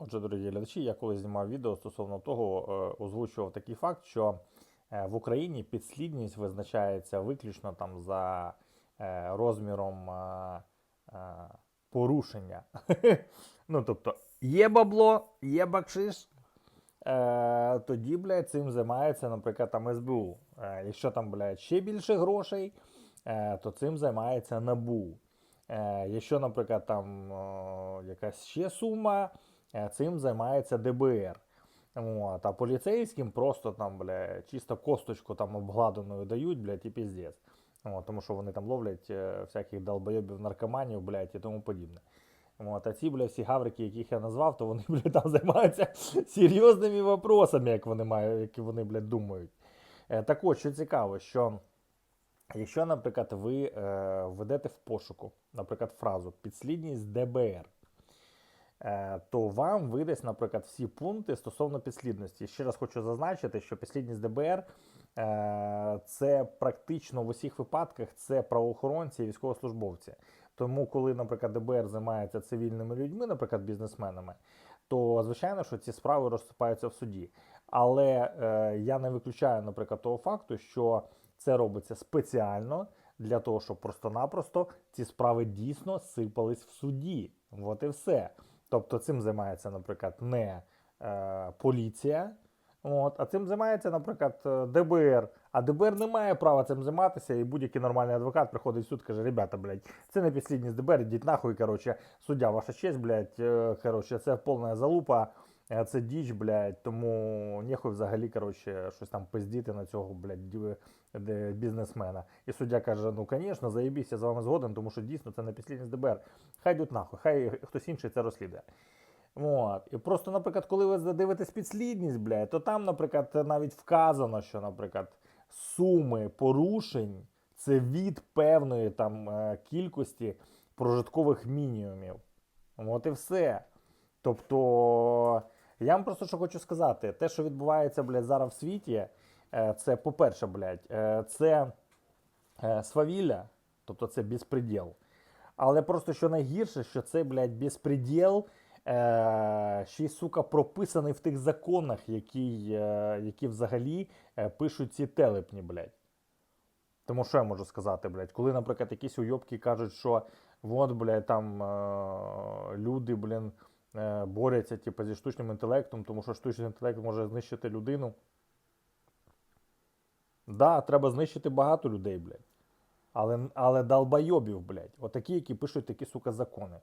Отже, дорогі глядачі, я коли знімав відео стосовно того, е, озвучував такий факт, що е, в Україні підслідність визначається виключно там за е, розміром порушення. ну, тобто, є бабло, є бакшиш, тоді, блядь, цим займається, наприклад, там СБУ. Якщо там, блядь, ще більше грошей, то цим займається НАБУ. Якщо, наприклад, там якась ще сума, цим займається ДБР. От, а поліцейським просто там, бля, чисто косточку там обгладеною дають, блядь, і піздець. От, тому що вони там ловлять е, всяких долбойобів, наркоманів, блядь, і тому подібне. От, а ці, бля, всі гаврики, яких я назвав, то вони, блядь, там займаються серйозними вопросами, як вони мають, які вони, блядь, думають. Е, так от, що цікаво, що Якщо, наприклад, ви е, введете в пошуку, наприклад, фразу підслідність ДБР, е, то вам видасть, наприклад, всі пункти стосовно підслідності. Ще раз хочу зазначити, що підслідність ДБР е, це практично в усіх випадках це правоохоронці і військовослужбовці. Тому, коли, наприклад, ДБР займається цивільними людьми, наприклад, бізнесменами, то звичайно, що ці справи розсипаються в суді. Але е, я не виключаю, наприклад, того факту, що це робиться спеціально для того, щоб просто-напросто ці справи дійсно сипались в суді. От і все. Тобто цим займається, наприклад, не е, поліція, от, а цим займається, наприклад, е, ДБР. А ДБР не має права цим займатися, і будь-який нормальний адвокат приходить в суд, каже, ребята, блядь, це не підслідність ДБР, ідіть нахуй, короче, суддя, ваша честь, блядь, коротше, короче, це повна залупа. Е, Це діч, блядь, тому нехуй взагалі, коротше, щось там пиздіти на цього, блядь, бізнесмена. І суддя каже: ну, звісно, заєбісь, з вами згоден, тому що дійсно це не підслідність ДБР. Хай йдуть нахуй, хай хтось інший це розслідує. От. І просто, наприклад, коли ви задивитесь підслідність, блядь, то там, наприклад, навіть вказано, що, наприклад, суми порушень це від певної там е, кількості прожиткових мінімумів. От і все. Тобто, я вам просто що хочу сказати, те, що відбувається, блядь, зараз в світі, е, це, по-перше, блядь, е, це е, свавілля, тобто це безпреділ. Але просто що найгірше, що це, блядь, безпреділ, ще й, сука, прописаний в тих законах, які, які взагалі пишуть ці телепні, блядь. Тому що я можу сказати, блядь, коли, наприклад, якісь уйобки кажуть, що от, блядь, там люди, блін, борються типу, зі штучним інтелектом, тому що штучний інтелект може знищити людину. Да, треба знищити багато людей, блядь. Але, але долбойобів, блядь, отакі, які пишуть такі, сука, закони.